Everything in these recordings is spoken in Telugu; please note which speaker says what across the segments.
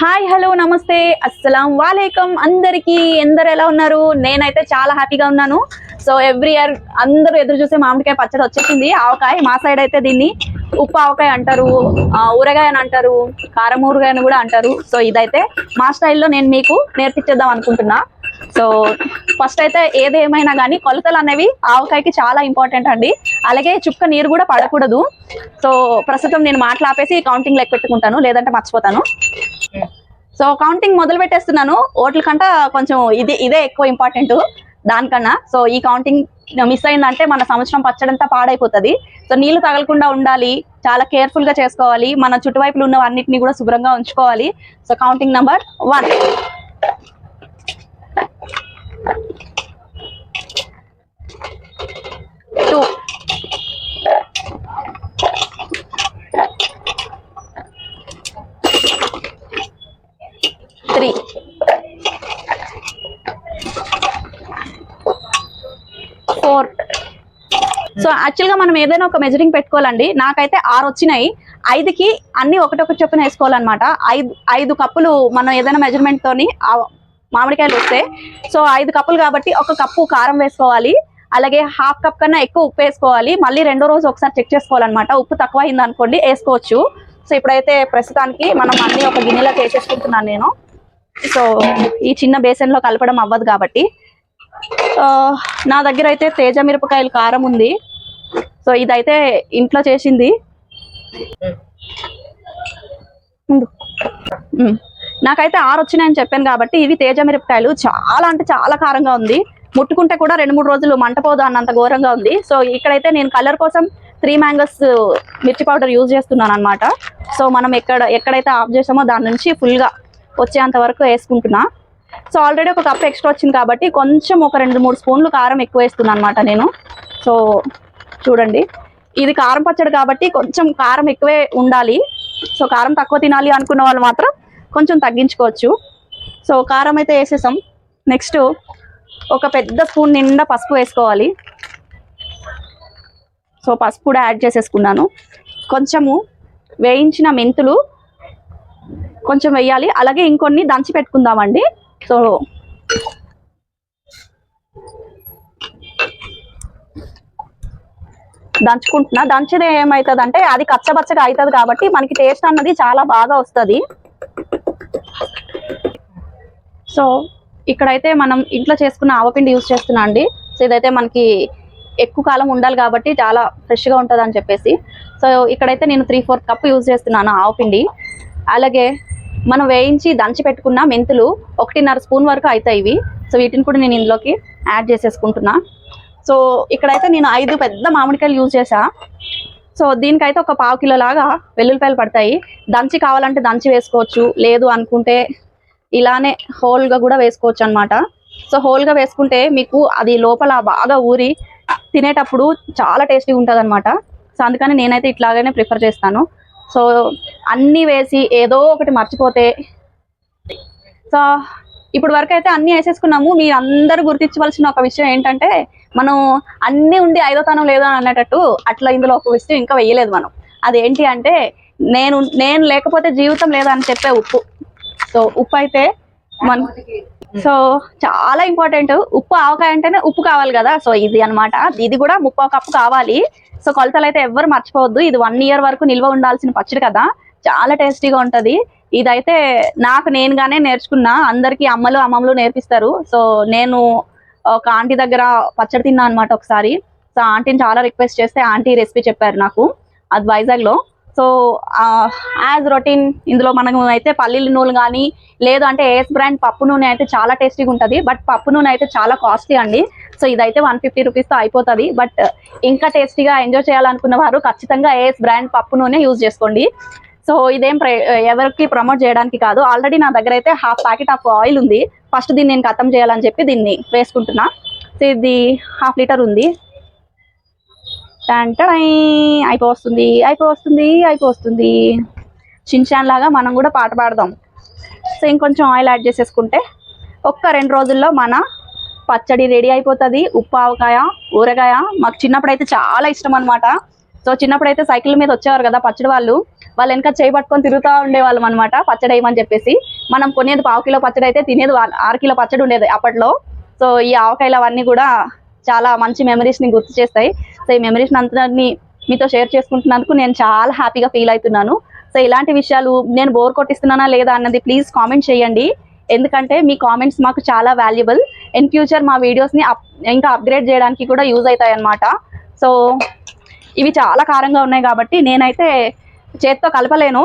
Speaker 1: హాయ్ హలో నమస్తే. అస్సలం వాలేకం. అందరికీ ఎందరు ఎలా ఉన్నారు? నేనైతే చాలా హ్యాపీగా ఉన్నాను. సో ఎవ్రీ ఇయర్ అందరూ ఎదురు చూసే మామిడికాయ పచ్చడి వచ్చేసింది. ఆవకాయ మా సైడ్ అయితే దీన్ని ఉప్పు ఆవకాయ అంటారు ఆ, ఊరగాయ అని అంటారు కారం ఊరగాయ అని కూడా అంటారు. సో ఇదైతే మా స్టైల్లో నేను మీకు నేర్పించేద్దాం అనుకుంటున్నా. సో ఫస్ట్ అయితే ఏదేమైనా కానీ కొలతలు అనేవి ఆవకాయకి చాలా ఇంపార్టెంట్ అండి. అలాగే చుక్క నీరు కూడా పడకూడదు. సో ప్రస్తుతం నేను మాట్లాపేసి కౌంటింగ్ లెక్క పెట్టుకుంటాను. లేదంటే మర్చిపోతాను. సో కౌంటింగ్ మొదలు పెట్టేస్తున్నాను. ఓట్ల కంట కొంచెం ఇది ఇదే ఎక్కువ ఇంపార్టెంట్ దానికన్నా. సో ఈ కౌంటింగ్ మిస్ అయిందంటే మన సంవత్సరం పచ్చడంతా పాడైపోతుంది. సో నీళ్ళు తగలకుండా ఉండాలి. చాలా కేర్ఫుల్గా చేసుకోవాలి. మన చుట్టువైపులు ఉన్న అన్నిటిని కూడా శుభ్రంగా ఉంచుకోవాలి. So counting number one four. So యాక్చువల్గా మనం ఏదైనా ఒక మెజరింగ్ పెట్టుకోవాలండి. నాకైతే ఆరు వచ్చినాయి. ఐదుకి అన్ని ఒకటొకటి చొప్పున వేసుకోవాలన్నమాట. ఐదు ఐదు కప్పులు మనం ఏదైనా మెజర్మెంట్ తోని మామిడికాయలు వస్తే. సో ఐదు కప్పులు కాబట్టి ఒక కప్పు కారం వేసుకోవాలి. అలాగే హాఫ్ కప్ కన్నా ఎక్కువ ఉప్పు వేసుకోవాలి. మళ్ళీ రెండో రోజు ఒకసారి చెక్ చేసుకోవాలన్నమాట. ఉప్పు తక్కువ అయింది అనుకోండి వేసుకోవచ్చు. సో ఇప్పుడైతే ప్రస్తుతానికి మనం అన్ని ఒక గిన్నెలోకి వేసేసుకుంటున్నాను నేను. సో ఈ చిన్న బేసన్లో కలపడం అవ్వదు కాబట్టి. నా దగ్గర అయితే తేజ మిరపకాయలు కారం ఉంది. సో ఇదైతే ఇంట్లో చేసింది. నాకైతే ఆరు వచ్చినాయని చెప్పాను కాబట్టి ఇవి తేజ మిరపకాయలు. చాలా అంటే చాలా కారంగా ఉంది. ముట్టుకుంటే కూడా రెండు మూడు రోజులు మంటపోదు అన్నంత ఘోరంగా ఉంది. సో ఇక్కడైతే నేను కలర్ కోసం త్రీ మ్యాంగోస్ మిర్చి పౌడర్ యూజ్ చేస్తున్నాను అనమాట సో మనం ఎక్కడ ఎక్కడైతే ఆఫ్ చేసామో దాని నుంచి ఫుల్గా వచ్చేంత వరకు వేసుకుంటున్నా. సో ఆల్రెడీ ఒక కప్ ఎక్స్ట్రా వచ్చింది కాబట్టి కొంచెం ఒక రెండు మూడు స్పూన్లు కారం ఎక్కువ వేస్తున్నాను అనమాట నేను. సో చూడండి. ఇది కారం పచ్చడి కాబట్టి కొంచెం కారం ఎక్కువే ఉండాలి. సో కారం తక్కువ తినాలి అనుకున్న వాళ్ళు మాత్రం కొంచెం తగ్గించుకోవచ్చు. సో కారం అయితే వేసేసాం. నెక్స్ట్ ఒక పెద్ద స్పూన్ నిండా పసుపు వేసుకోవాలి. సో పసుపు కూడా యాడ్ చేసేసుకున్నాను. కొంచెము వేయించిన మెంతులు కొంచెం వేయాలి. అలాగే ఇంకొన్ని దంచి పెట్టుకుందామండి. సో దంచుకుంటున్నా. దంచేది ఏమవుతుంది అంటే అది కచ్చబచ్చగా అవుతుంది కాబట్టి మనకి టేస్ట్ అన్నది చాలా బాగా వస్తుంది. సో ఇక్కడైతే మనం ఇంట్లో చేసుకున్న ఆవపిండి యూస్ చేస్తున్నా అండి. సో ఇదైతే మనకి ఎక్కువ కాలం ఉండాలి కాబట్టి చాలా ఫ్రెష్గా ఉంటుంది అని చెప్పేసి. సో ఇక్కడైతే నేను త్రీ ఫోర్త్ కప్ యూజ్ చేస్తున్నాను ఆవపిండి. అలాగే మనం వేయించి దంచి పెట్టుకున్న మెంతులు ఒకటిన్నర స్పూన్ వరకు అవుతాయి ఇవి. సో వీటిని కూడా నేను ఇందులోకి యాడ్ చేసేసుకుంటున్నా. సో ఇక్కడైతే నేను ఐదు పెద్ద మామిడికాయలు యూజ్ చేసా సో దీనికైతే ఒక పావు కిలో లాగా వెల్లుల్లిపాయలు పడతాయి. దంచి కావాలంటే దంచి వేసుకోవచ్చు. లేదు అనుకుంటే ఇలానే హోల్గా కూడా వేసుకోవచ్చు అనమాట సో హోల్గా వేసుకుంటే మీకు అది లోపల బాగా ఊరి తినేటప్పుడు చాలా టేస్టీగా ఉంటుంది అనమాట సో అందుకని నేనైతే ఇట్లాగనే ప్రిఫర్ చేస్తాను. సో అన్నీ వేసి ఏదో ఒకటి మర్చిపోతే. సో ఇప్పుడు వరకు అయితే అన్నీ వేసేసుకున్నాము. మీరు అందరూ గుర్తించవలసిన ఒక విషయం ఏంటంటే మనం అన్నీ ఉండి ఐదో తనం లేదో అని అనేటట్టు అట్లా ఇందులో ఒక విషయం ఇంకా వేయలేదు మనం. అదేంటి అంటే నేను నేను లేకపోతే జీవితం లేదా అని చెప్పే ఉప్పు. సో ఉప్పు అయితే మన సో చాలా ఇంపార్టెంట్. ఉప్పు ఆవకాయ అంటేనే ఉప్పు కావాలి కదా. సో ఇది అన్నమాట. ఇది కూడా ముప్పై కప్పు కావాలి. సో కొలతలు అయితే ఎవ్వరు మర్చిపోవద్దు. ఇది వన్ ఇయర్ వరకు నిల్వ ఉండాల్సిన పచ్చడి కదా. చాలా టేస్టీగా ఉంటది. ఇదైతే నాకు నేనుగానే నేర్చుకున్నా. అందరికి అమ్మలు అమ్మమ్మలు నేర్పిస్తారు. సో నేను ఒక ఆంటీ దగ్గర పచ్చడి తిన్నా అనమాట ఒకసారి. సో ఆంటీని చాలా రిక్వెస్ట్ చేస్తే ఆంటీ రెసిపీ చెప్పారు నాకు. అది వైజాగ్లో సో యాజ్ రొటీన్ ఇందులో మనము అయితే పల్లీల నూనె కానీ లేదు అంటే ఏఎస్ బ్రాండ్ పప్పు నూనె అయితే చాలా టేస్టీగా ఉంటుంది. బట్ పప్పు నూనె అయితే చాలా కాస్ట్లీ అండి. సో ఇదైతే వన్ ఫిఫ్టీ రూపీస్తో అయిపోతుంది. బట్ ఇంకా టేస్టీగా ఎంజాయ్ చేయాలనుకున్న వారు ఖచ్చితంగా ఏఎస్ బ్రాండ్ పప్పు నూనె యూజ్ చేసుకోండి. సో ఇదేం ఎవరికి ప్రమోట్ చేయడానికి కాదు. ఆల్రెడీ నా దగ్గర అయితే హాఫ్ ప్యాకెట్ ఆఫ్ ఆయిల్ ఉంది. ఫస్ట్ దీన్ని నేను ఖతం చేయాలని చెప్పి దీన్ని వేసుకుంటున్నా. సో ఇది హాఫ్ లీటర్ ఉంది. టంటడై అయిపోస్తుంది అయిపోస్తుంది అయిపోస్తుంది షిన్షాన్ లాగా మనం కూడా పాట పాడదాం. సో ఇంకొంచెం ఆయిల్ యాడ్ చేసేసుకుంటే ఒక్క రెండు రోజుల్లో మన పచ్చడి రెడీ అయిపోతుంది. ఉప్పు ఆవకాయ ఊరగాయ మాకు చిన్నప్పుడు అయితే చాలా ఇష్టం అనమాట సో చిన్నప్పుడు అయితే సైకిల్ మీద వచ్చేవారు కదా పచ్చడి వాళ్ళు. వాళ్ళు వెనక చేయి పట్టుకొని తిరుగుతూ ఉండేవాళ్ళం అనమాట పచ్చడి వేయమని చెప్పేసి. మనం కొనేది పావు కిలో పచ్చడి అయితే తినేది ఆరు కిలో పచ్చడి ఉండేది అప్పట్లో. సో ఈ ఆవకాయలు అవన్నీ కూడా చాలా మంచి మెమరీస్ని గుర్తు చేస్తాయి. సో ఈ మెమరీస్ అంతని మీతో షేర్ చేసుకుంటున్నందుకు నేను చాలా హ్యాపీగా ఫీల్ అవుతున్నాను. సో ఇలాంటి విషయాలు నేను బోర్ కొట్టిస్తున్నానా లేదా అన్నది ప్లీజ్ కామెంట్ చేయండి. ఎందుకంటే మీ కామెంట్స్ మాకు చాలా వాల్యుబుల్ ఇన్ ఫ్యూచర్ మా వీడియోస్ని అప్ ఇంకా అప్గ్రేడ్ చేయడానికి కూడా యూజ్ అవుతాయి అన్నమాట సో ఇవి చాలా కారంగా ఉన్నాయి కాబట్టి నేనైతే చేత్తో కలపలేను.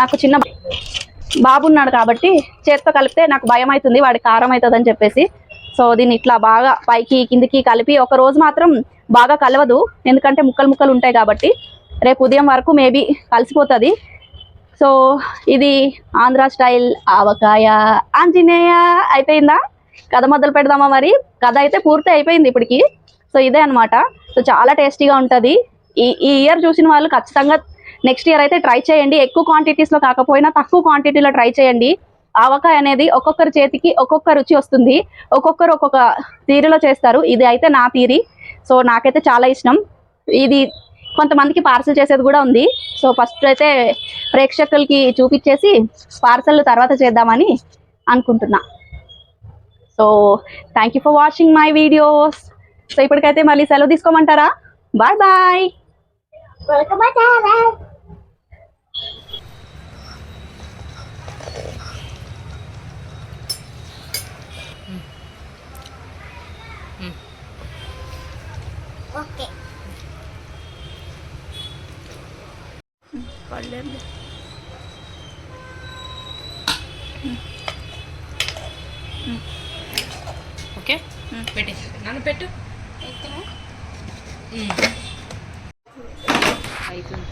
Speaker 1: నాకు చిన్న బాబు ఉన్నాడు కాబట్టి చేత్తో కలిపితే నాకు భయం అవుతుంది వాడి కారం అవుతుందని చెప్పేసి. సో దీన్ని ఇట్లా బాగా పైకి కిందికి కలిపి ఒక రోజు మాత్రం బాగా కలవదు. ఎందుకంటే ముక్కలు ముక్కలు ఉంటాయి కాబట్టి రేపు ఉదయం వరకు మేబీ కలిసిపోతుంది. సో ఇది ఆంధ్ర స్టైల్ ఆవకాయ. ఆంజనేయ అయిపోయిందా? కథ మొదలు పెడదామా మరి? కథ అయితే పూర్తి అయిపోయింది ఇప్పటికి. సో ఇదే అన్నమాట. సో చాలా టేస్టీగా ఉంటుంది. ఈ ఈ ఇయర్ చూసిన వాళ్ళు ఖచ్చితంగా నెక్స్ట్ ఇయర్ అయితే ట్రై చేయండి. ఎక్కువ క్వాంటిటీస్లో కాకపోయినా తక్కువ క్వాంటిటీలో ట్రై చేయండి. ఆవకాయ అనేది ఒక్కొక్కరి చేతికి ఒక్కొక్క రుచి వస్తుంది. ఒక్కొక్కరు ఒక్కొక్క తీరులో చేస్తారు. ఇది అయితే నా తీరి. సో నాకైతే చాలా ఇష్టం. ఇది కొంతమందికి పార్సల్ చేసేది కూడా ఉంది. సో ఫస్ట్ అయితే ప్రేక్షకులకి చూపించేసి పార్సల్ తర్వాత చేద్దామని అనుకుంటున్నా. So thank you for watching my videos so ఇప్పటికైతే మళ్ళీ సెలవు తీసుకోమంటారా? బాయ్ బాయ్
Speaker 2: పడలేదు
Speaker 3: ఓకే? పెట్టే. నన్ను పెట్టు. అవుతుంది